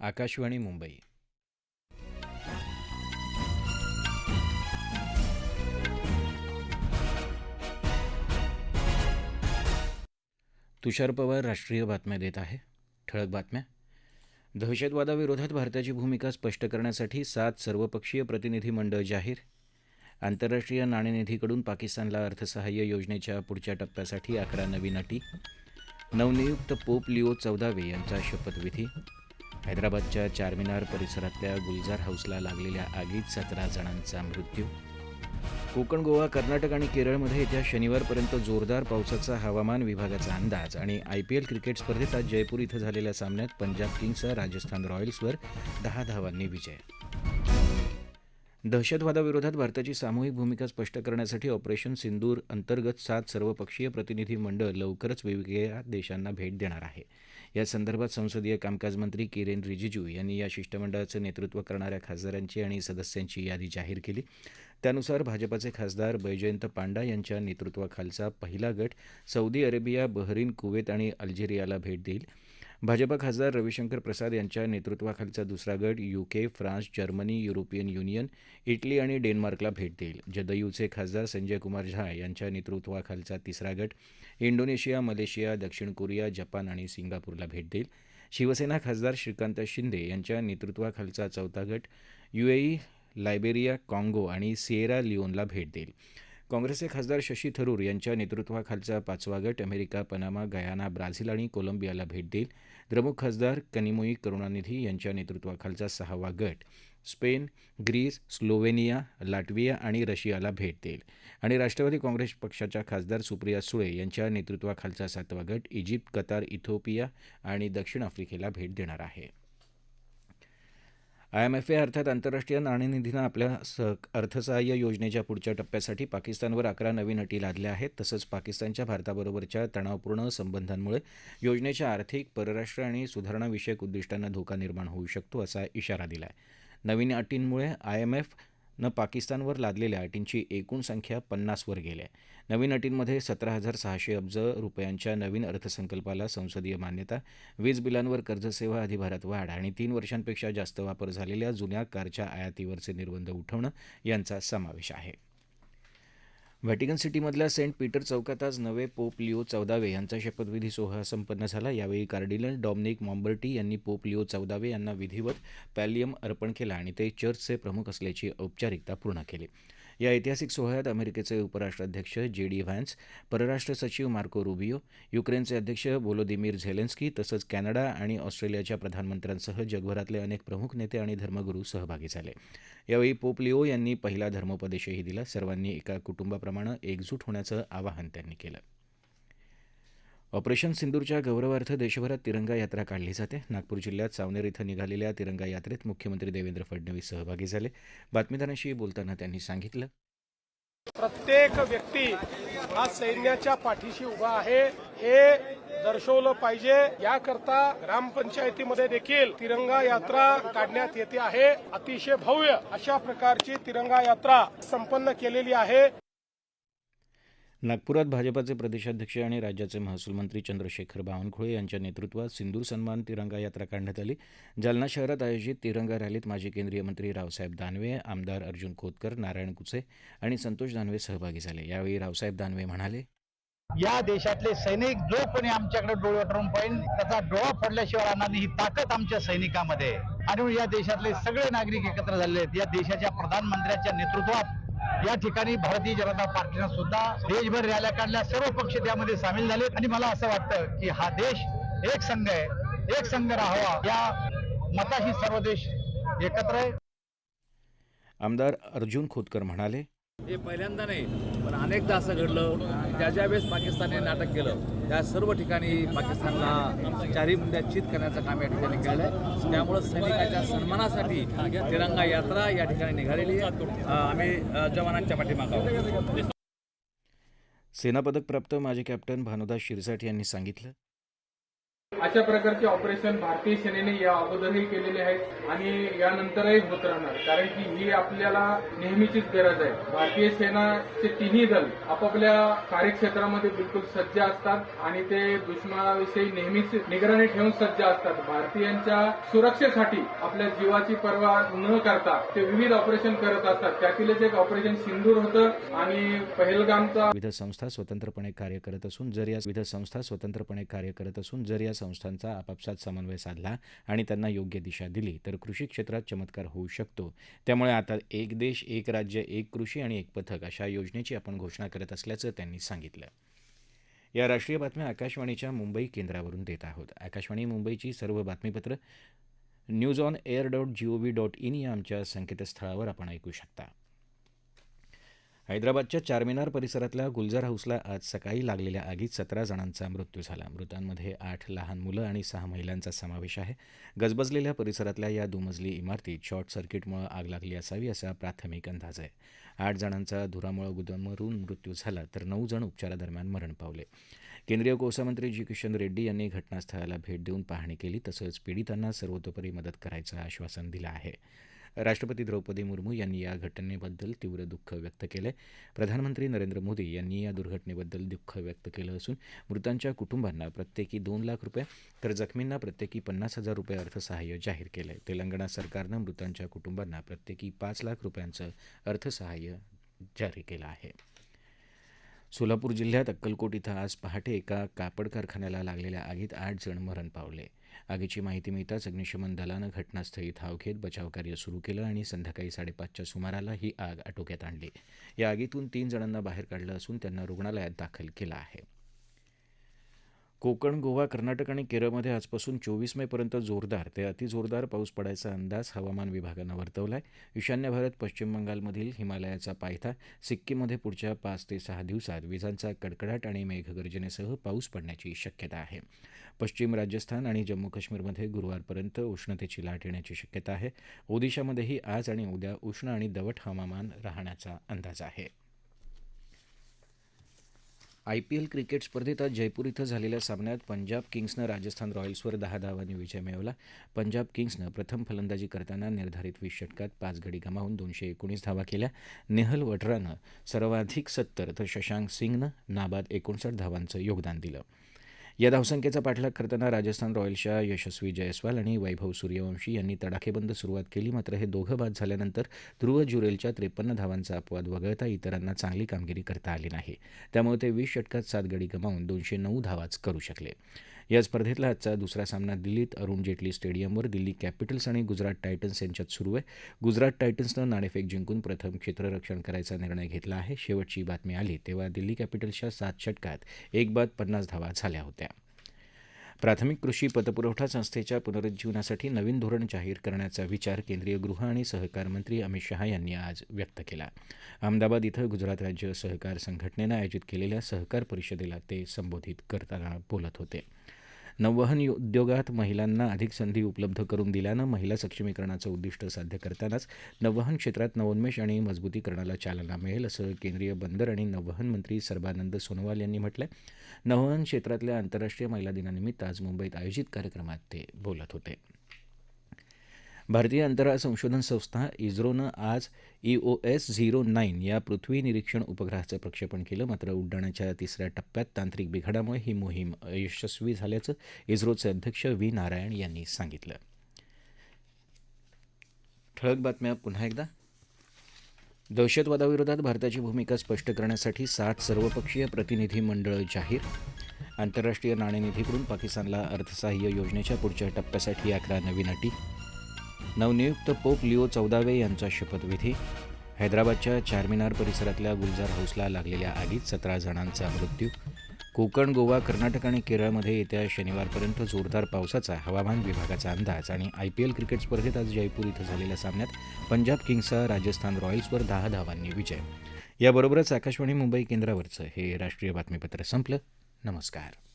आकाशवाणी मुंबई. तुषार पवार राष्ट्रीय बातम्या देत आहे. ठळक बातम्या. दहशतवादाविरोधात भारताची भूमिका स्पष्ट करण्यासाठी सात सर्वपक्षीय प्रतिनिधी मंडळ जाहीर. आंतरराष्ट्रीय नाणेनिधीकडून पाकिस्तानला अर्थसहाय्य योजनेच्या पुढच्या टप्प्यासाठी अकरा नवीन अटी. नवनियुक्त पोप लिओ चौदावे यांचा शपथविधी. हैदराबादच्या चारमिनार परिसरातल्या गुलजार हाऊसला लागलेल्या आगीत सतरा जणांचा मृत्यू. कोकण गोवा कर्नाटक आणि केरळमध्ये येत्या शनिवारपर्यंत जोरदार पावसाचा हवामान विभागाचा अंदाज आणि आयपीएल क्रिकेट स्पर्धेत आज जयपूर इथं झालेल्या सामन्यात पंजाब किंग्सचा राजस्थान रॉयल्सवर दहा धावांनी विजय. दहशतवादाविरोधात भारताची सामूहिक भूमिका स्पष्ट करण्यासाठी ऑपरेशन सिंदूर अंतर्गत सात सर्वपक्षीय प्रतिनिधी मंडळ लवकरच वेगवेगळ्या देशांना भेट देणार आहे. या संदर्भात संसदीय कामकाज मंत्री किरेन रिजिजू यांनी या शिष्टमंडळाचं नेतृत्व करणाऱ्या खासदारांची आणि सदस्यांची यादी जाहीर केली. त्यानुसार भाजपाचे खासदार बैजयंत पांडा यांच्या नेतृत्वाखालचा पहिला गट सौदी अरेबिया बहरीन कुवेत आणि अल्जेरियाला भेट देईल. भाजपा खासदार रविशंकर प्रसाद यांच्या नेतृत्वाखालचा दुसरा गट UK France Germany European Union Italy आणि डेन्मार्कला भेट देईल. जदयूचे खासदार संजय कुमार झा यांच्या नेतृत्वाखालचा तिसरा गट इंडोनेशिया मलेशिया दक्षिण कोरिया जपान आणि सिंगापूरला भेट देईल. शिवसेना खासदार श्रीकांत शिंदे यांच्या नेतृत्वाखालचा चौथा गट युएई लायबेरिया काँगो आणि सिएरा लिओनला भेट देईल. काँग्रेसचे खासदार शशी थरूर यांच्या नेतृत्वाखालचा पाचवा गट अमेरिका पनामा गयाना ब्राझील आणि कोलंबियाला भेट देईल. द्रमुक खासदार कनिमोई करुणानिधी यांच्या नेतृत्वाखालचा सहावा गट. स्पेन ग्रीस स्लोवेनिया लाटविया आणि रशियाला भेट देईल. आणि राष्ट्रवादी काँग्रेस पक्षाच्या खासदार सुप्रिया सुळे यांच्या नेतृत्वाखालचा सातवा गट इजिप्त कतार इथिओपिया आणि दक्षिण आफ्रिकेला भेट देणार आहे. आयएमएफए अर्थात आंतरराष्ट्रीय नाणेनिधीनं आपल्या सह अर्थसहाय्य योजनेच्या पुढच्या टप्प्यासाठी पाकिस्तानवर अकरा नवीन अटी लादल्या आहेत. तसंच पाकिस्तानच्या भारताबरोबरच्या तणावपूर्ण संबंधांमुळे योजनेच्या आर्थिक परराष्ट्र आणि सुधारणाविषयक उद्दिष्टांना धोका निर्माण होऊ शकतो असा इशारा दिला आहे नवीन अटींमुळे आयएमएफ न पाकिस्तानवर लादलेल्या अटींची एकूण संख्या पन्नासवर गेली आहे. नवीन अटींमध्ये सतरा हजार सहाशे अब्ज रुपयांच्या नवीन अर्थसंकल्पाला संसदीय मान्यता वीज बिलांवर कर्जसेवा अधिभारात वाढ आणि तीन वर्षांपेक्षा जास्त वापर झालेल्या जुन्या कारच्या आयातीवरचे निर्बंध उठवणं यांचा समावेश आहे. व्हॅटिकन सिटीमधल्या सेंट पीटर चौकात आज नवे पोप लिओ चौदावे यांचा शपथविधी सोहळा संपन्न झाला. यावेळी कार्डिनल डॉमनिक मॉम्बर्टी यांनी पोप लिओ चौदावे यांना विधिवत पॅलियम अर्पण केला आणि ते चर्चचे प्रमुख असल्याची औपचारिकता पूर्ण केली. या ऐतिहासिक सोहळ्यात अमेरिकेचे उपराष्ट्राध्यक्ष जे डी व्हॅन्स परराष्ट्र सचिव मार्को रुबियो युक्रेनचे अध्यक्ष वोलोदिमीर झेलेन्स्की तसंच कॅनडा आणि ऑस्ट्रेलियाच्या प्रधानमंत्र्यांसह जगभरातले अनेक प्रमुख नेते आणि धर्मगुरू सहभागी झाले. यावेळी पोप लिओ यांनी पहिला धर्मोपदेशही दिला. सर्वांनी एका कुटुंबाप्रमाणे एकजूट होण्याचं आवाहन त्यांनी केलं. ऑपरेशन सिंदूरच्या गौरवार्थ देशभरात तिरंगा यात्रा काढली जाते. नागपूर जिल्ह्यात सावनेर इथं निघालेल्या तिरंगा यात्रेत मुख्यमंत्री देवेंद्र फडणवीस सहभागी झाले. बातमीदारांशी बोलताना त्यांनी सांगितलं. प्रत्येक व्यक्ती हा सैन्याच्या पाठीशी उभा आहे. हे दर्शवलं पाहिजे. याकरता ग्रामपंचायतीमध्ये देखील तिरंगा यात्रा काढण्यात येते आहे. अतिशय भव्य अशा प्रकारची तिरंगा यात्रा संपन्न केलेली आहे. नागपुरात भाजपाचे प्रदेशाध्यक्ष आणि राज्याचे महसूल मंत्री चंद्रशेखर बावनकुळे यांच्या नेतृत्वात सिंदूर सन्मान तिरंगा यात्रा काढण्यात आली. जालना शहरात आयोजित तिरंगा रॅलीत माजी केंद्रीय मंत्री रावसाहेब दानवे आमदार अर्जुन खोतकर नारायण कुचे आणि संतोष दानवे सहभागी झाले. यावेळी रावसाहेब दानवे म्हणाले या देशातले सैनिक जो कोणी आमच्याकडे डोळे वाटून पाहिजे त्याचा डोळा फोडल्याशिवाय राहणार नाही ही ताकद आमच्या सैनिकामध्ये आणि या देशातले सगळे नागरिक एकत्र झाले आहेत. या देशाच्या प्रधानमंत्र्यांच्या नेतृत्वात या ठिकाणी भारतीय जनता पार्टीनं सुद्धा देशभर रॅल्या काढल्या. सर्व पक्ष त्यामध्ये सामील झाले आणि मला असं वाटतं की हा देश एक संघ आहे. एक संघ राहावा. या मताशी सर्व देश एकत्र आहे. आमदार अर्जुन खोतकर म्हणाले हे पहिल्यांदा नाही पण अनेकदा असं घडलं ज्या ज्या वेळेस पाकिस्तानने नाटक केलं त्या सर्व ठिकाणी पाकिस्तानला चारी मुद्द्यात चित करण्याचं काम या ठिकाणी केलेलं आहे. त्यामुळं सैनिकाच्या सन्मानासाठी तिरंगा यात्रा या ठिकाणी निघालेली आहे. आम्ही जवानांच्या पाठीमागा सेनापदक प्राप्त माजी कॅप्टन भानुदास शिरसाट यांनी सांगितलं अशा प्रकारचे ऑपरेशन भारतीय सेनेने या अगोदरही केलेले आहेत आणि यानंतरही होत राहणार. कारण की ही आपल्याला नेहमीचीच गरज आहे. भारतीय सेनाचे तिन्ही दल आपापल्या कार्यक्षेत्रामध्ये बिलकुल सज्ज असतात आणि ते दुश्मनाविषयी नेहमीच निगराणी ठेवून सज्ज असतात. भारतीयांच्या सुरक्षेसाठी आपल्या जीवाची पर्वा न करता ते विविध ऑपरेशन करत असतात. त्यातीलच एक ऑपरेशन सिंदूर होतं आणि पहलगामचा विविध संस्था स्वतंत्रपणे कार्य करत असून जर या विविध संस्था स्वतंत्रपणे कार्य करत असून जर या संस्थांचा आपापसात समन्वय साधला आणि त्यांना योग्य दिशा दिली तर कृषी क्षेत्रात चमत्कार होऊ शकतो. त्यामुळे आता एक देश एक राज्य एक कृषी आणि एक पथक अशा योजनेची आपण घोषणा करत असल्याचं त्यांनी सांगितलं. या राष्ट्रीय बातम्या आकाशवाणीच्या मुंबई केंद्रावरून देत आहोत. आकाशवाणी मुंबईची सर्व बातमीपत्र news on air dot G O V dot in या आमच्या संकेतस्थळावर आपण ऐकू शकता. हैदराबादच्या चारमिनार परिसरातल्या गुलजार हाऊसला आज सकाळी लागलेल्या आगीत सतरा जणांचा मृत्यू झाला. मृतांमध्ये आठ लहान मुलं आणि सहा महिलांचा समावेश आहे. गजबजलेल्या परिसरातल्या या दुमजली इमारतीत शॉर्ट सर्किटमुळे आग लागली असावी असा प्राथमिक अंदाज आहे. आठ जणांचा धुरामुळे गुदमरून मृत्यू झाला तर नऊ जण उपचारादरम्यान मरण पावले. केंद्रीय कोळसामंत्री जी. किशन रेड्डी यांनी घटनास्थळाला भेट देऊन पाहणी केली तसंच पीडितांना सर्वतोपरी मदत करायचं आश्वासन दिलं आहे. राष्ट्रपती द्रौपदी मुर्मू यांनी या घटनेबद्दल तीव्र दुःख व्यक्त केलं आहे प्रधानमंत्री नरेंद्र मोदी यांनी या दुर्घटनेबद्दल दुःख व्यक्त केलं असून मृतांच्या कुटुंबांना प्रत्येकी दोन लाख रुपये तर जखमींना प्रत्येकी पन्नास हजार रुपये अर्थसहाय्य जाहीर केलं आहे तेलंगणा सरकारनं मृतांच्या कुटुंबांना प्रत्येकी पाच लाख रुपयांचं अर्थसहाय्य जारी केलं आहे. सोलापूर जिल्ह्यात अक्कलकोट इथं आज पहाटे एका कापड कारखान्याला लागलेल्या आगीत आठ जण मरण पावले. आगीची माहिती मिळताच अग्निशमन दलानं घटनास्थळी धाव घेत बचावकार्य सुरू केलं आणि संध्याकाळी साडेपाचच्या सुमाराला ही आग आटोक्यात आणली. या आगीतून तीन जणांना बाहेर काढलं असून त्यांना रुग्णालयात दाखल केलं आहे. कोकण गोवा कर्नाटक आणि केरळमध्ये आजपासून चोवीस मेपर्यंत जोरदार ते अतिजोरदार पाऊस पडायचा अंदाज हवामान विभागानं वर्तवला आहे ईशान्य भारत पश्चिम बंगालमधील हिमालयाचा पायथा सिक्कीममध्ये पुढच्या पाच ते सहा दिवसात विजांचा कडकडाट आणि मेघगर्जनेसह पाऊस पडण्याची शक्यता आहे. पश्चिम राजस्थान आणि जम्मू काश्मीरमध्ये गुरुवारपर्यंत उष्णतेची लाट येण्याची शक्यता आहे. ओदिशामध्येही आज आणि उद्या उष्ण आणि दवट हवामान राहण्याचा अंदाज आहे. आय पी एल क्रिकेट स्पर्धेत आज जयपूर इथं झालेल्या सामन्यात पंजाब किंग्सनं राजस्थान रॉयल्सवर दहा धावांनी विजय मिळवला. पंजाब किंग्सनं प्रथम फलंदाजी करताना निर्धारित वीस षटकात पाच गडी गमावून दोनशे एकोणीस धावा केल्या. नेहल वटरानं सर्वाधिक सत्तर तर शशांक सिंगनं नाबाद एकोणसाठ धावांचं योगदान दिलं. या धावसंख्येचा पाठलाग करताना राजस्थान रॉयल्सच्या यशस्वी जयस्वाल आणि वैभव सूर्यवंशी यांनी तडाखेबंद सुरुवात केली. मात्र हे दोघं बाद झाल्यानंतर ध्रुव जुरेलच्या त्रेपन्न धावांचा अपवाद वगळता इतरांना चांगली कामगिरी करता आली नाही. त्यामुळे ते वीस षटकात सात गडी गमावून दोनशे नऊ धावाच करू शकले. या स्पर्धेतला आजचा दुसरा सामना दिल्लीत अरुण जेटली स्टेडियमवर दिल्ली कॅपिटल्स आणि गुजरात टायटन्स यांच्यात सुरू आहे. गुजरात टायटन्सनं नाणेफेक जिंकून प्रथम क्षेत्ररक्षण करायचा निर्णय घेतला आहे. शेवटची बातमी आली तेव्हा दिल्ली कॅपिटल्सच्या सात षटकात एक बाद पन्नास धावा झाल्या होत्या. प्राथमिक कृषी पतपुरवठा संस्थेच्या पुनरुज्जीवनासाठी नवीन धोरण जाहीर करण्याचा विचार केंद्रीय गृह आणि सहकार मंत्री अमित शहा यांनी आज व्यक्त केला. अहमदाबाद इथं गुजरात राज्य सहकार संघटनेनं आयोजित केलेल्या सहकार परिषदेला ते संबोधित करताना बोलत होते. नौवहन उद्योगात महिलांना अधिक संधी उपलब्ध करून दिल्यानं महिला सक्षमीकरणाचं उद्दिष्ट साध्य करतानाच नौवहन क्षेत्रात नवोन्मेष आणि मजबूतीकरणाला चालना मिळेल असं केंद्रीय बंदर आणि नौवहन मंत्री सर्बानंद सोनोवाल यांनी म्हटलं नौवहन क्षेत्रातल्या आंतरराष्ट्रीय महिला दिनानिमित्त आज मुंबईत आयोजित कार्यक्रमात ते बोलत होते. भारतीय अंतराळ संशोधन संस्था इस्रोनं आज ओ एस झिरो नाईन या पृथ्वी निरीक्षण उपग्रहाचं प्रक्षेपण केलं. मात्र उड्डाणाच्या तिसऱ्या टप्प्यात तांत्रिक बिघाडामुळे ही मोहीम अयशस्वी झाल्याचं इस्रोचे अध्यक्ष व्ही नारायण यांनी सांगितलं. ठळक बातम्या पुन्हा एकदा. दहशतवादाविरोधात भारताची भूमिका स्पष्ट करण्यासाठी सात सर्वपक्षीय प्रतिनिधी मंडळ जाहीर. आंतरराष्ट्रीय नाणेनिधीकडून पाकिस्तानला अर्थसहाय्य योजनेच्या पुढच्या टप्प्यासाठी अकरा नवीन अटी. नवनियुक्त पोप लिओ चौदावे यांचा शपथविधी. हैदराबादच्या चारमिनार परिसरातल्या गुलजार हाऊसला लागलेल्या आगीत सतरा जणांचा मृत्यू. कोकण गोवा कर्नाटक आणि केरळमध्ये येत्या शनिवारपर्यंत जोरदार पावसाचा हवामान विभागाचा अंदाज आणि आय पी एल क्रिकेट स्पर्धेत आज जयपूर इथं झालेल्या सामन्यात पंजाब किंग्सचा राजस्थान रॉयल्सवर दहा धावांनी विजय. याबरोबरच आकाशवाणी मुंबई केंद्रावरचं हे राष्ट्रीय बातमीपत्र संपलं. नमस्कार.